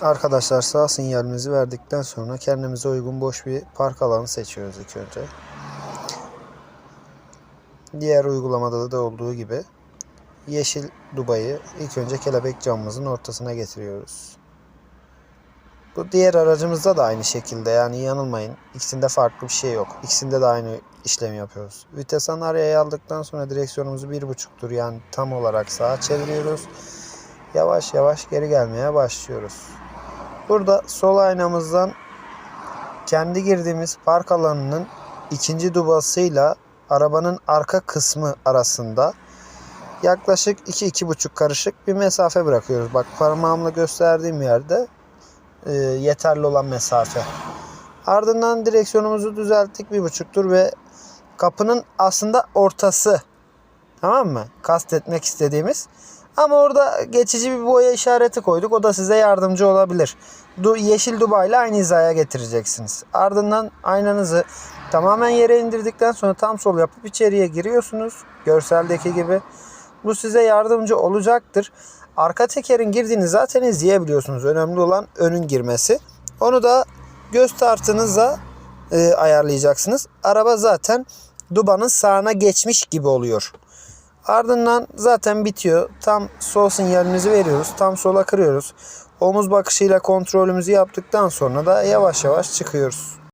Arkadaşlar sağ sinyalimizi verdikten sonra kendimize uygun boş bir park alanı seçiyoruz ilk önce. Diğer uygulamada da olduğu gibi yeşil dubayı ilk önce kelebek camımızın ortasına getiriyoruz. Bu diğer aracımızda da aynı şekilde yani yanılmayın. İkisinde farklı bir şey yok. İkisinde de aynı işlemi yapıyoruz. Vites araya aldıktan sonra direksiyonumuzu bir buçuktur yani tam olarak sağa çeviriyoruz. Yavaş yavaş geri gelmeye başlıyoruz. Burada sol aynamızdan kendi girdiğimiz park alanının ikinci dubasıyla arabanın arka kısmı arasında yaklaşık 2-2,5 karışık bir mesafe bırakıyoruz. Bak parmağımla gösterdiğim yerde e, yeterli olan mesafe. Ardından direksiyonumuzu düzelttik bir buçuktur ve kapının aslında ortası. Tamam mı? Kastetmek istediğimiz. Ama orada geçici bir boya işareti koyduk. O da size yardımcı olabilir. Du yeşil Dubai ile aynı hizaya getireceksiniz. Ardından aynanızı tamamen yere indirdikten sonra tam sol yapıp içeriye giriyorsunuz. Görseldeki gibi. Bu size yardımcı olacaktır. Arka tekerin girdiğini zaten izleyebiliyorsunuz. Önemli olan önün girmesi. Onu da göz tartınıza e, ayarlayacaksınız. Araba zaten dubanın sağına geçmiş gibi oluyor. Ardından zaten bitiyor. Tam sol sinyalimizi veriyoruz. Tam sola kırıyoruz. Omuz bakışıyla kontrolümüzü yaptıktan sonra da yavaş yavaş çıkıyoruz.